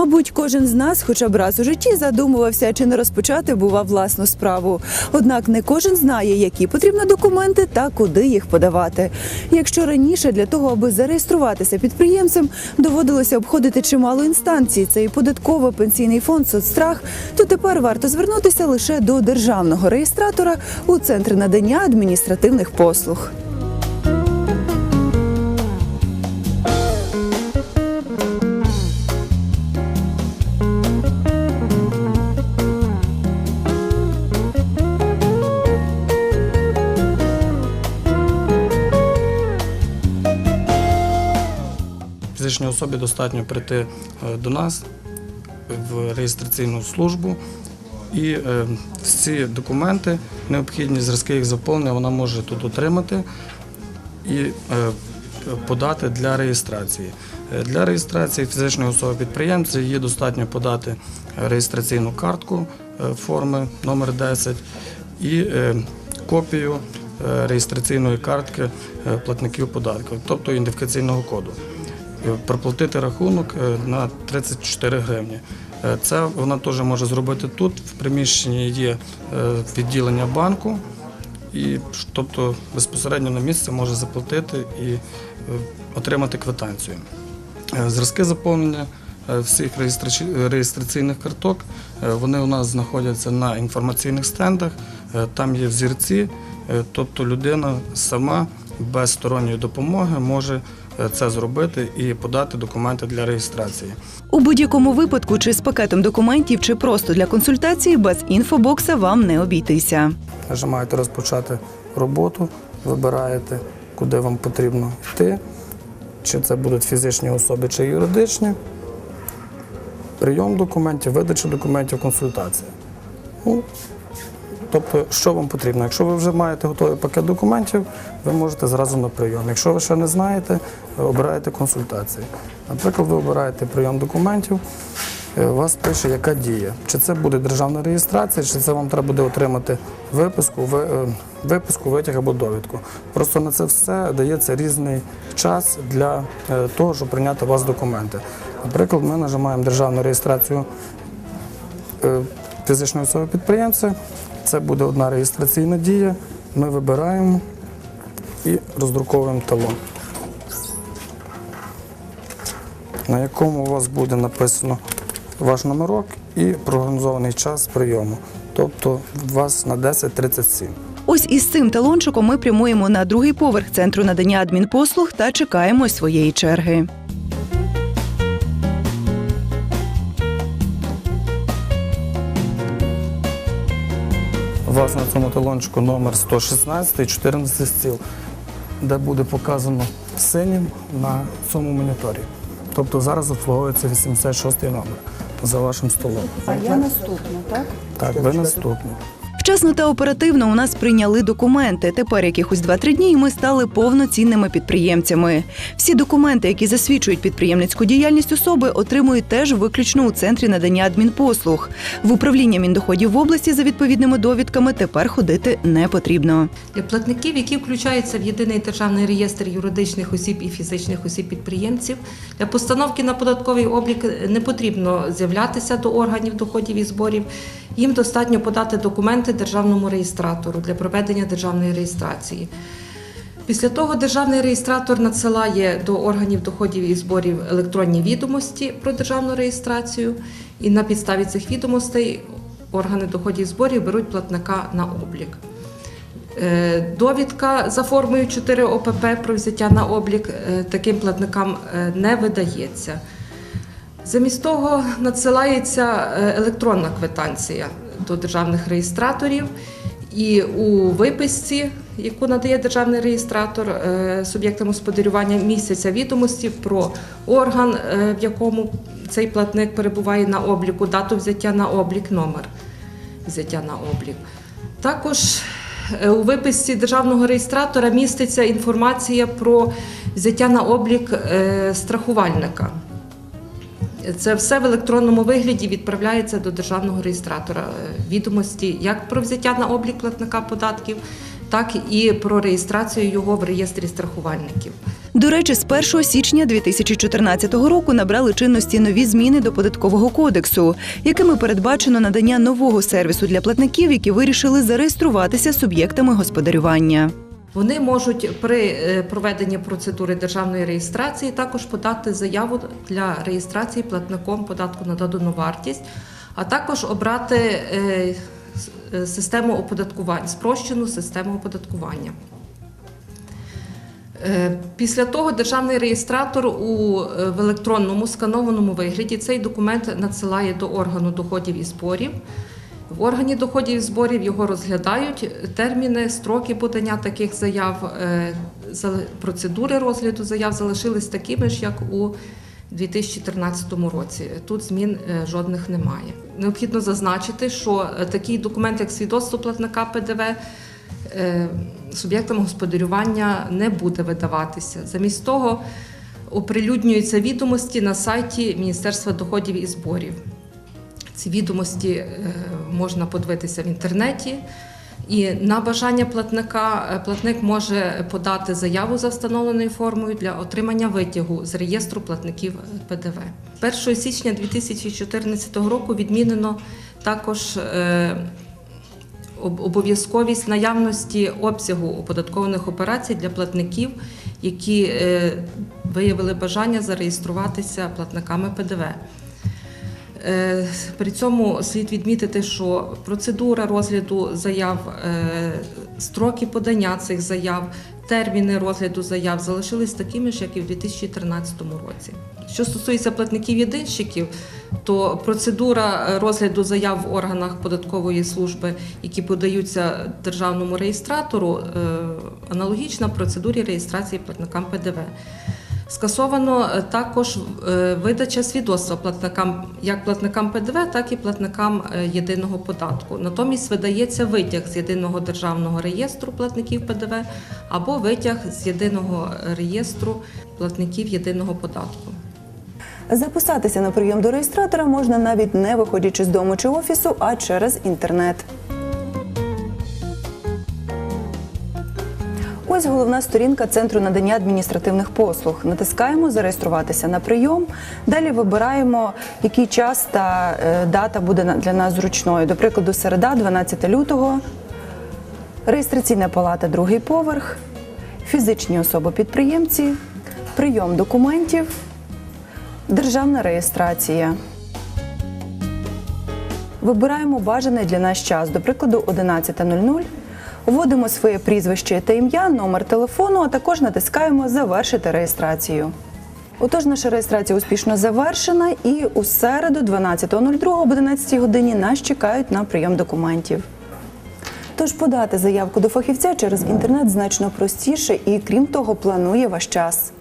Мабуть, кожен з нас, хоча б раз у житті, задумувався, чи не розпочати бува власну справу. Однак не кожен знає, які потрібні документи та куди їх подавати. Якщо раніше для того, аби зареєструватися підприємцем, доводилося обходити чимало інстанцій, це і податково, пенсійний фонд, соцстрах, то тепер варто звернутися лише до державного реєстратора у центр надання адміністративних послуг. Фізичній особі достатньо прийти е, до нас в реєстраційну службу і е, всі документи, необхідні зразки їх заповнення, вона може тут отримати і е, подати для реєстрації. Е, Для реєстрації фізичної особи підприємця її достатньо подати реєстраційну картку е, форми номер 10 і е, копію е, реєстраційної картки е, платників податків, тобто ідентифікаційного коду. Проплатити рахунок е, на 34 гривні. Е, Це вона теж може зробити тут. В приміщенні є е, відділення банку, і тобто безпосередньо на місце може заплатити і отримати квитанцію. Зразки заповнення всіх реєстраційних карток вони у нас знаходяться на інформаційних стендах. Там є взірці, тобто людина сама без сторонньої допомоги може це зробити і подати документи для реєстрації. У будь-якому випадку, чи з пакетом документів, чи просто для консультації, без інфобокса вам не обійтися. Нажимаєте розпочати роботу, вибираєте, куди вам потрібно йти, чи це будуть фізичні особи, чи юридичні. Прийом документів, видача документів, консультація. Ну, тобто, що вам потрібно? Якщо ви вже маєте готовий пакет документів, ви можете зразу на прийом. Якщо ви ще не знаєте, обираєте консультації. Наприклад, ви обираєте прийом документів, е, вас пише, яка дія. Чи це буде державна реєстрація, чи це вам треба буде отримати виписку, е, виписку, витяг або довідку. Просто на це все дається різний час для е, того, щоб прийняти у вас документи. Наприклад, ми нажимаємо державну реєстрацію е, фізичної особи підприємця. Це буде одна реєстраційна дія. Ми вибираємо і роздруковуємо талон, на якому у вас буде написано ваш номерок і прогнозований час прийому. Тобто у вас на 10.37. Ось із цим талончиком ми прямуємо на другий поверх центру надання адмінпослуг та чекаємо своєї черги. Вас на цьому талончику номер 116 і 14 стіл, де буде показано синім на цьому моніторі. Тобто зараз обслуговується 86 номер за вашим столом. А я наступна, так? Так, ви наступні. Вчасно та оперативно у нас прийняли документи. Тепер якихось 2-3 дні і ми стали повноцінними підприємцями. Всі документи, які засвідчують підприємницьку діяльність особи, отримують теж виключно у центрі надання адмінпослуг. В управління міндоходів в області за відповідними довідками тепер ходити не потрібно. Для платників, які включаються в єдиний державний реєстр юридичних осіб і фізичних осіб підприємців, для постановки на податковий облік не потрібно з'являтися до органів доходів і зборів. Їм достатньо подати документи державному реєстратору для проведення державної реєстрації. Після того державний реєстратор надсилає до органів доходів і зборів електронні відомості про державну реєстрацію, і на підставі цих відомостей органи доходів і зборів беруть платника на облік. Е, Довідка за формою 4 ОПП про взяття на облік е, таким платникам е, не видається. Замість того надсилається електронна квитанція до державних реєстраторів, і у виписці, яку надає державний реєстратор е, суб'єктам господарювання, містяться відомості про орган, е, в якому цей платник перебуває на обліку, дату взяття на облік, номер взяття на облік. Також е, у виписці державного реєстратора міститься інформація про взяття на облік страхувальника. Це все в електронному вигляді відправляється до державного реєстратора. Е, Відомості як про взяття на облік платника податків, так і про реєстрацію його в реєстрі страхувальників. До речі, з 1 січня 2014 року набрали чинності нові зміни до податкового кодексу, якими передбачено надання нового сервісу для платників, які вирішили зареєструватися суб'єктами господарювання. Вони можуть при е, проведенні процедури державної реєстрації також подати заяву для реєстрації платником податку на додану вартість, а також обрати е, е, систему оподаткування, спрощену систему оподаткування. Після того державний реєстратор у в електронному сканованому вигляді цей документ надсилає до органу доходів і зборів. В органі доходів і зборів його розглядають. Терміни, строки подання таких заяв, е, процедури розгляду заяв залишились такими ж, як у 2014 році. Тут змін е, жодних немає. Необхідно зазначити, що е, такий документ, як свідоцтво платника ПДВ, суб'єктам господарювання не буде видаватися. Замість того оприлюднюються відомості на сайті Міністерства доходів і зборів. Ці відомості можна подивитися в інтернеті. І на бажання платника е, платник може подати заяву за встановленою формою для отримання витягу з реєстру платників ПДВ. 1 січня 2014 року відмінено також е, обов'язковість наявності обсягу оподаткованих операцій для платників, які е, виявили бажання зареєструватися платниками ПДВ. Е, При цьому слід відмітити, що процедура розгляду заяв, е, строки подання цих заяв, терміни розгляду заяв залишились такими ж, як і в 2013 році. Що стосується платників-єдинщиків, то процедура розгляду заяв в органах податкової служби, які подаються державному реєстратору, е, аналогічна процедурі реєстрації платникам ПДВ. Скасовано е, також е, видача свідоцтва платникам як платникам ПДВ, так і платникам е, єдиного податку. Натомість видається витяг з єдиного державного реєстру платників ПДВ або витяг з єдиного реєстру платників єдиного податку. Записатися на прийом до реєстратора можна навіть не виходячи з дому чи офісу, а через інтернет. Ось головна сторінка центру надання адміністративних послуг. Натискаємо зареєструватися на прийом. Далі вибираємо, який час та е, дата буде для нас зручною. До прикладу, середа, 12 лютого. Реєстраційна палата, другий поверх, фізичні особи-підприємці, прийом документів, державна реєстрація. Вибираємо бажаний для нас час, до прикладу, 11.00. Вводимо своє прізвище та ім'я, номер телефону, а також натискаємо Завершити реєстрацію. Отож, наша реєстрація успішно завершена, і у середу, 12.02 об 11 годині, нас чекають на прийом документів. Тож подати заявку до фахівця через інтернет значно простіше і, крім того, планує ваш час.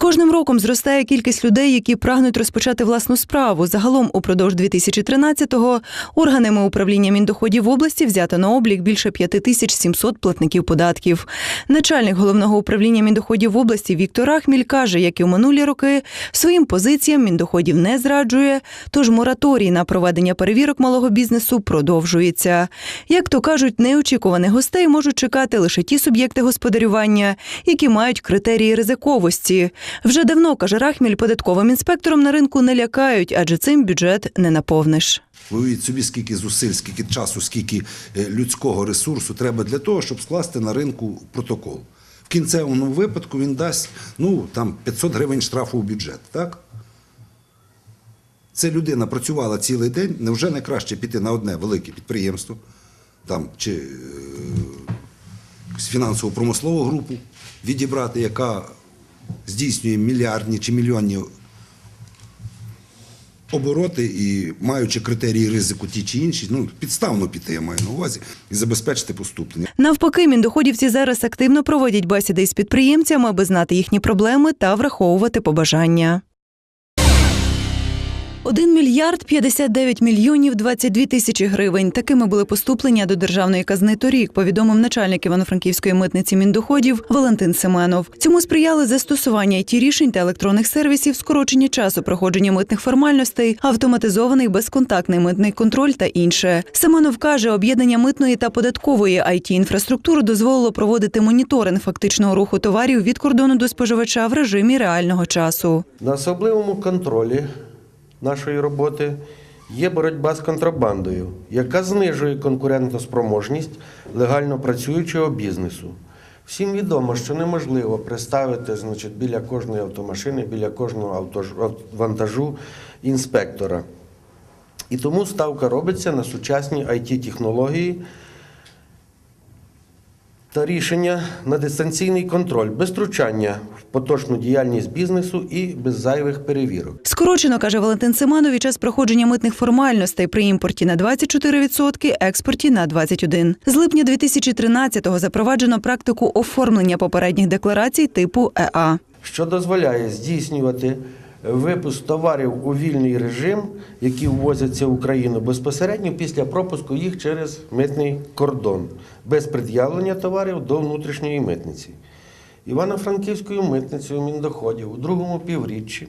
Кожним роком зростає кількість людей, які прагнуть розпочати власну справу. Загалом упродовж 2013-го органами управління Міндоходів області взято на облік більше 5700 платників податків. Начальник головного управління Міндоходів області Віктор Ахміль каже, як і в минулі роки, своїм позиціям Міндоходів не зраджує, тож мораторій на проведення перевірок малого бізнесу продовжується. Як то кажуть, неочікуваних гостей можуть чекати лише ті суб'єкти господарювання, які мають критерії ризиковості. Вже давно, каже Рахміль, податковим інспектором на ринку не лякають, адже цим бюджет не наповниш. Ви уявіть собі, скільки зусиль, скільки часу, скільки е, людського ресурсу треба для того, щоб скласти на ринку протокол. В кінцевому випадку він дасть ну, там, 500 гривень штрафу в бюджет. Так? Це людина працювала цілий день. Невже не краще піти на одне велике підприємство там, чи е, фінансово-промислову групу відібрати, яка здійснює мільярдні чи мільйонні обороти і маючи критерії ризику ті чи інші, ну підставно піти, я маю на увазі, і забезпечити поступлення. Навпаки, міндоходівці зараз активно проводять бесіди із підприємцями, аби знати їхні проблеми та враховувати побажання. 1 мільярд 59 мільйонів 22 тисячі гривень. Такими були поступлення до державної казни торік, повідомив начальник Івано-Франківської митниці міндоходів Валентин Семенов. Цьому сприяли застосування it рішень та електронних сервісів, скорочення часу проходження митних формальностей, автоматизований безконтактний митний контроль та інше. Семенов каже, об'єднання митної та податкової it інфраструктури дозволило проводити моніторинг фактичного руху товарів від кордону до споживача в режимі реального часу. На особливому контролі нашої роботи є боротьба з контрабандою, яка знижує конкурентоспроможність легально працюючого бізнесу. Всім відомо, що неможливо представити значить, біля кожної автомашини, біля кожного вантажу інспектора. І тому ставка робиться на сучасні IT-технології та рішення на дистанційний контроль без втручання в поточну діяльність бізнесу і без зайвих перевірок. Скорочено, каже Валентин Семенов, і час проходження митних формальностей при імпорті на 24%, експорті на 21%. З липня 2013-го запроваджено практику оформлення попередніх декларацій типу ЕА. що дозволяє здійснювати випуск товарів у вільний режим, які ввозяться в Україну безпосередньо після пропуску їх через митний кордон, без пред'явлення товарів до внутрішньої митниці. Івано-Франківською митницею Міндоходів у другому півріччі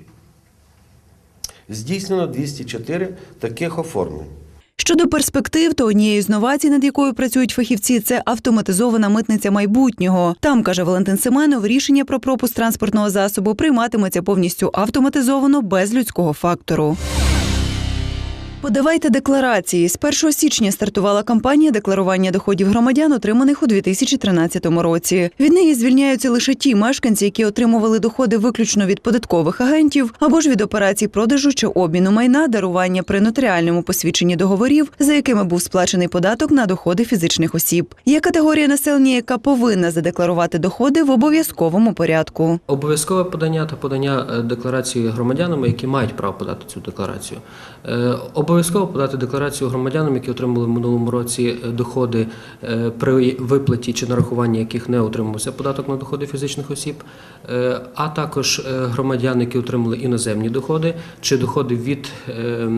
здійснено 204 таких оформлень. Щодо перспектив, то однією з новацій, над якою працюють фахівці, це автоматизована митниця майбутнього. Там каже Валентин Семенов, рішення про пропуск транспортного засобу прийматиметься повністю автоматизовано без людського фактору. Подавайте декларації. З 1 січня стартувала кампанія декларування доходів громадян, отриманих у 2013 році. Від неї звільняються лише ті мешканці, які отримували доходи виключно від податкових агентів або ж від операцій продажу чи обміну майна, дарування при нотаріальному посвідченні договорів, за якими був сплачений податок на доходи фізичних осіб. Є категорія населення, яка повинна задекларувати доходи в обов'язковому порядку. Обов'язкове подання та подання е, декларації громадянам, які мають право подати цю декларацію. Обов'язково подати декларацію громадянам, які отримали в минулому році е, доходи, е, при виплаті чи нарахуванні яких не отримувався податок на доходи фізичних осіб, Е, а також громадян, які отримали іноземні доходи чи доходи від е,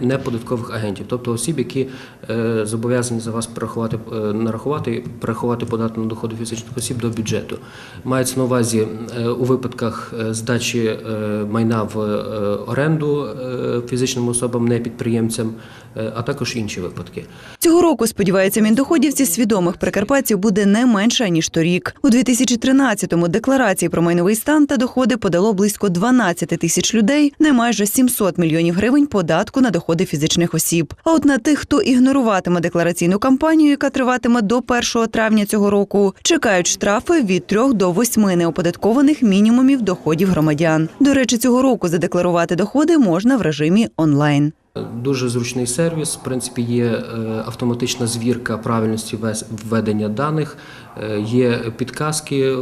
неподаткових агентів, тобто осіб, які зобов'язані за вас перерахувати, нарахувати перерахувати податок на доходи фізичних осіб до бюджету. Мається на увазі у випадках здачі майна в оренду фізичним особам, не підприємцям, е, а також інші випадки. Цього року, сподівається, міндоходівці свідомих прикарпатців буде не менше ніж торік. У 2013-му декларації про майновий стан та доходи подало близько 12 тисяч людей, не майже 700 мільйонів гривень податку на доходи фізичних осіб. А от на тих, хто ігноруватиме деклараційну кампанію, яка триватиме до 1 травня цього року, чекають штрафи від 3 до 8 неоподаткованих мінімумів доходів громадян. До речі, цього року задекларувати доходи можна в режимі онлайн. Дуже зручний сервіс. В принципі, є е, автоматична звірка правильності введення даних, е, є підказки,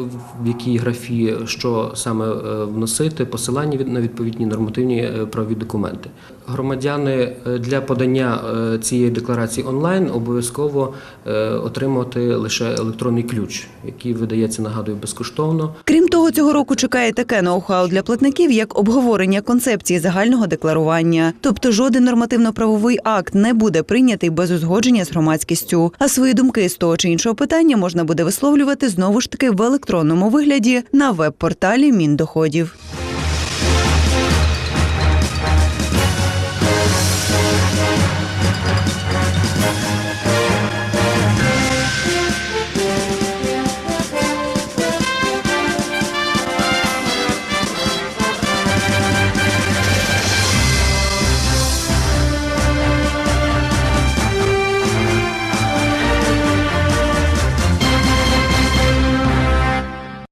в якій графі що саме е, вносити, посилання на відповідні нормативні правові документи. Громадяни для подання цієї декларації онлайн обов'язково отримувати лише електронний ключ, який видається, нагадую, безкоштовно. Крім того, цього року чекає таке ноу-хау для платників, як обговорення концепції загального декларування. Тобто жоден нормативно-правовий акт не буде прийнятий без узгодження з громадськістю. А свої думки з того чи іншого питання можна буде висловлювати знову ж таки в електронному вигляді на веб-порталі Міндоходів.